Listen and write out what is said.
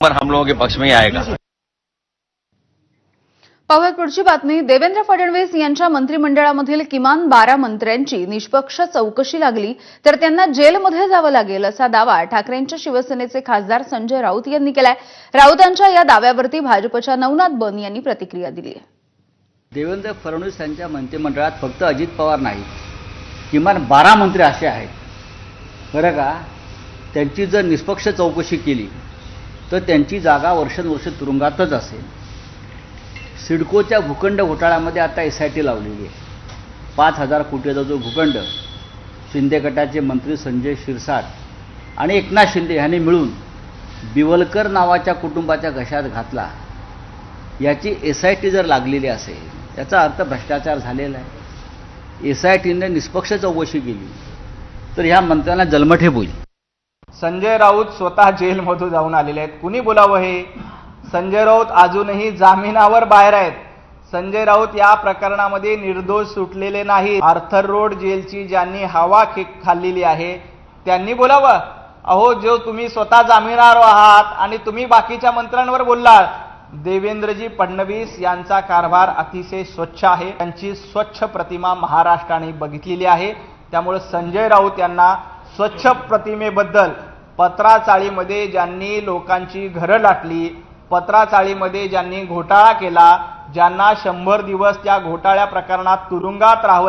पर हम लोगों के पक्ष में ही आएगा। पाहुयात पुढची बातमी. देवेंद्र फडणवीस यांच्या मंत्रिमंडळामधील किमान बारा मंत्र्यांची निष्पक्ष चौकशी लागली तर त्यांना जेलमध्ये जावं लागेल असा दावा ठाकरेंच्या शिवसेनेचे खासदार संजय राऊत यांनी केलाय. राऊतांच्या या दाव्यावरती भाजपच्या नवनाथ बन यांनी प्रतिक्रिया दिली आहे. देवेंद्र फडणवीस यांच्या मंत्रिमंडळात फक्त अजित पवार नाहीत. किमान बारा मंत्री असे आहेत. बरं का? त्यांची जर निष्पक्ष चौकशी केली तर त्यांची जागा वर्षानुवर्ष तुरुंगातच असेल. सिडकोच्या भूखंड घोटाळ्यामध्ये आता एस आय टी लावलेली आहे. पाच हजार कोटीचा जो भूखंड शिंदे गटाचे मंत्री संजय शिरसाट आणि एकनाथ शिंदे ह्यांनी मिळून बिवलकर नावाच्या कुटुंबाच्या घशात घातला. याची एस आय टी जर लागलेली असेल याचा अर्थ भ्रष्टाचार झालेला आहे. एस आय टीने निष्पक्ष चौकशी केली. तर ह्या मंत्र्यांना जन्मठेप होईल संजय राऊत स्वतः जेलमधून जाऊन आलेले आहेत. कुणी बोलावं हे? संजय राऊत अजूनही जामिनावर बाहेर आहेत. संजय राऊत या प्रकरणामध्ये निर्दोष सुटलेले नाही आर्थर रोड जेलची ज्यांनी हवा खाल्लेली आहे त्यांनी बोलावं. अहो जो तुम्ही स्वतः जामिनावर आहात आणि तुम्ही बाकीच्या मंत्र्यांवर बोललात. देवेंद्रजी फडणवीस यांचा कारभार अतिशय स्वच्छ आहे. त्यांची स्वच्छ प्रतिमा महाराष्ट्राने बघितलेली आहे. त्यामुळे संजय राऊत यांना स्वच्छ प्रतिमेबद्दल पत्राचाळीमध्ये ज्यांनी लोकांची घरं लाटली पत्राचाळीमध्ये ज्यांनी घोटाळा केला ज्यांना शंभर दिवस त्या घोटाळ्या प्रकरणात तुरुंगात राहावं